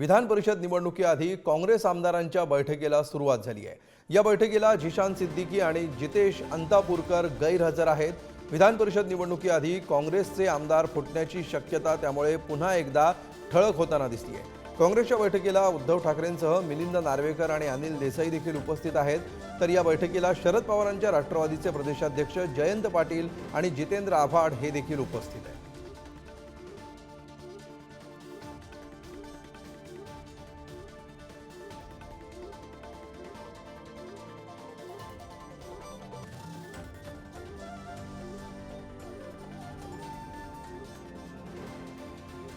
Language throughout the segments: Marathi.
विधान परिषद निवडणुकीआधी काँग्रेस आमदारांच्या बैठकीला सुरुवात झाली आहे. या बैठकीला झिशान सिद्दीकी आणि जितेश अंतापूरकर गैरहजर आहेत. विधान परिषद निवडणुकीआधी काँग्रेसचे आमदार फुटण्याची शक्यता त्यामुळे पुन्हा एकदा ठळक होताना दिसतीये. काँग्रेसच्या बैठकीला उद्धव ठाकरेंसह मिलिंद नार्वेकर आणि अनिल देसाई देखील उपस्थित आहेत. तर या बैठकीला शरद पवारांच्या राष्ट्रवादीचे प्रदेशाध्यक्ष जयंत पाटील आणि जितेंद्र आव्हाड हे देखील उपस्थित आहेत.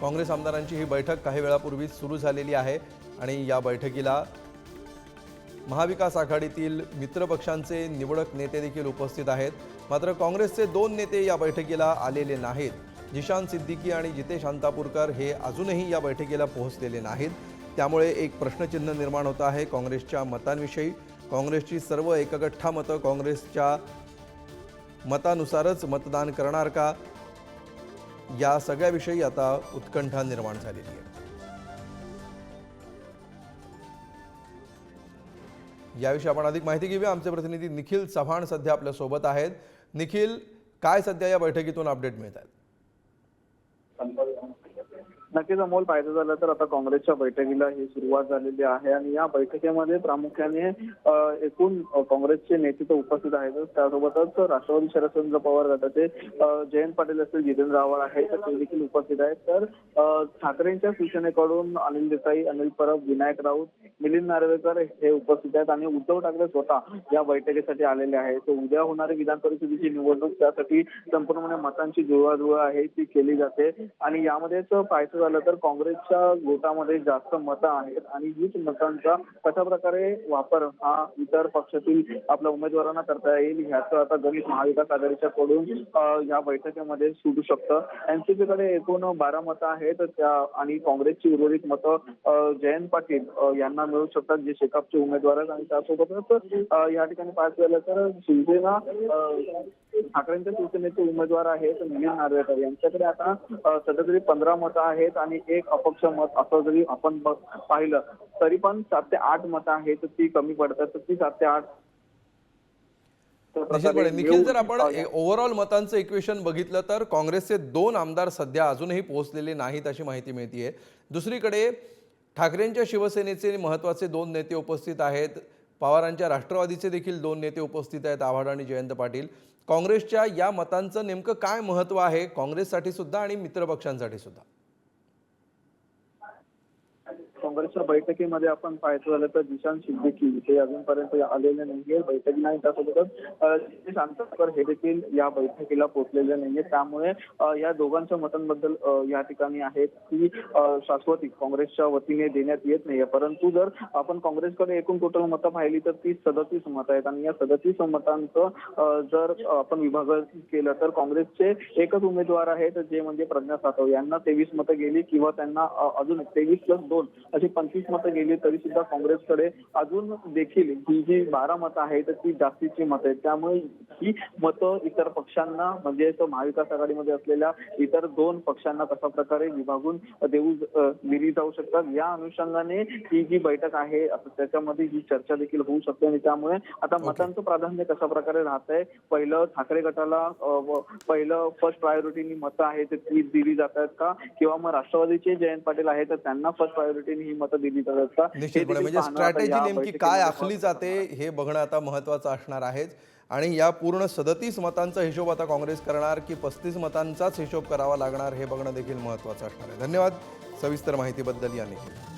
काँग्रेस आमदारांची ही बैठक काही वेळापूर्वीच सुरू झालेली आहे आणि या बैठकीला महाविकास आघाडीतील मित्रपक्षांचे निवडक नेते देखील उपस्थित आहेत. मात्र काँग्रेसचे दोन नेते या बैठकीला आलेले नाहीत. जिशान सिद्दीकी आणि जितेश अंतापूरकर हे अजूनही या बैठकीला पोहोचलेले नाहीत. त्यामुळे एक प्रश्नचिन्ह निर्माण होत आहे काँग्रेसच्या मतांविषयी. काँग्रेसची सर्व एकगठ्ठा मतं काँग्रेसच्या मतानुसारच मतदान करणार का? या सगळ्याविषयी आता उत्कंठा निर्माण झालेली आहे. याविषयी आपण अधिक माहिती घेऊया. आमचे प्रतिनिधी निखिल चव्हाण सध्या आपल्यासोबत आहेत. निखिल काय सध्या या बैठकीतून अपडेट मिळत आहेत नक्कीच अमोल पाहायचं झालं तर आता काँग्रेसच्या बैठकीला ही सुरुवात झालेली आहे आणि या बैठकीमध्ये प्रामुख्याने एकूण काँग्रेसचे नेतृत्व उपस्थित आहेत. त्यासोबतच राष्ट्रवादी शरदचंद्र पवार गटाचे जयंत पाटील असतील जितेंद्र आव्हाड आहेत तर ते देखील उपस्थित आहेत. तर ठाकरेंच्या सूचनेकडून अनिल देसाई अनिल परब विनायक राऊत मिलिंद नार्वेकर हे उपस्थित आहेत आणि उद्धव ठाकरे स्वतः या बैठकीसाठी आलेले आहेत. तर उद्या होणारी विधान परिषदेची निवडणूक त्यासाठी संपूर्णपणे मतांची जुळवाजुळव आहे ती केली जाते. आणि यामध्येच पाहायचं झालं तर काँग्रेसच्या गोटामध्ये जास्त मतं आहेत आणि हीच मतांचा कशा प्रकारे वापर हा इतर पक्षातील आपल्या उमेदवारांना करता येईल ह्याचं आता गणित महाविकास आघाडीच्या कडून या बैठकीमध्ये सुटू शकतं. एनसीपीकडे एकूण बारा मतं आहेत त्या आणि काँग्रेसची उर्वरित मतं जयंत पाटील यांना मिळू शकतात जे शेकापचे उमेदवार आहेत. आणि त्यासोबतच या ठिकाणी पाहायचं झालं तर शिवसेना ठाकरेंच्या शिवसेनेचे उमेदवार आहेत मिलिंद नार्वेकर यांच्याकडे आता सध्या तरी पंधरा मतं आहेत आणि एक अपक्ष मत असं जरी आपण पाहिलं तरी पण सात ते आठ मतं आहेत ती कमी पडतात तर ती सात ते आठ निखिल जर आपण ओव्हरऑल मतांचं इक्वेशन बघितलं तर काँग्रेसचे दोन आमदार सध्या अजूनही पोहोचलेले नाहीत अशी माहिती मिळतीये. दुसरीकडे ठाकरेंच्या शिवसेनेचे महत्त्वाचे दोन नेते उपस्थित आहेत पवारांच्या राष्ट्रवादीचे देखील दोन नेते उपस्थित आहेत आव्हाड आणि जयंत पाटील. काँग्रेसच्या या मतांचं नेमकं काय महत्त्व आहे? काँग्रेससाठी सुद्धा आणि मित्रपक्षांसाठी सुद्धा. काँग्रेसच्या बैठकीमध्ये आपण पाहायचं झालं तर दिशांत सिद्दीकी हे अजूनपर्यंत आलेले नाहीये. बैठकी नाही त्यासोबतच शांतकर हे देखील या बैठकीला पोहोचलेले नाहीये. त्यामुळे या दोघांच्या मतांबद्दल या ठिकाणी आहे की शाश्वती काँग्रेसच्या वतीने देण्यात येत नाहीये. परंतु जर आपण काँग्रेसकडे एकूण टोटल मतं पाहिली तर ती सदतीस मतं आहेत. आणि या सदतीस मतांचं जर आपण विभाजन केलं तर काँग्रेसचे एकच उमेदवार आहेत जे म्हणजे प्रज्ञा सातव. यांना तेवीस मतं गेली किंवा त्यांना अजून तेवीस प्लस दोन अशी पंचवीस मतं गेली तरी सुद्धा काँग्रेसकडे अजून देखील ही जी बारा मतं आहेत ती जास्तीची मतं आहेत. त्यामुळे ही मतं इतर पक्षांना म्हणजे तो महाविकास आघाडीमध्ये असलेल्या इतर दोन पक्षांना कशा प्रकारे विभागून देऊ दिली जाऊ शकतात या अनुषंगाने ही जी बैठक आहे त्याच्यामध्ये ही चर्चा देखील होऊ शकते. आणि त्यामुळे आता मतांचं प्राधान्य कशा प्रकारे राहत आहे पहिलं ठाकरे गटाला पहिलं फर्स्ट प्रायोरिटीनी मतं आहेत ती दिली जातात का? किंवा मग राष्ट्रवादीचे जयंत पाटील आहेत तर त्यांना फर्स्ट प्रायोरिटीने ही मतं दिली हे निश्चितपणे. म्हणजे स्ट्रॅटेजी नेमकी काय आखली जाते हे बघणं आता महत्वाचं असणार आहेच. आणि या पूर्ण सदतीस मतांचा हिशोब आता काँग्रेस करणार की पस्तीस मतांचाच हिशोब करावा लागणार हे बघणं देखील महत्वाचं असणार आहे. धन्यवाद. सविस्तर माहितीबद्दल या निखिल.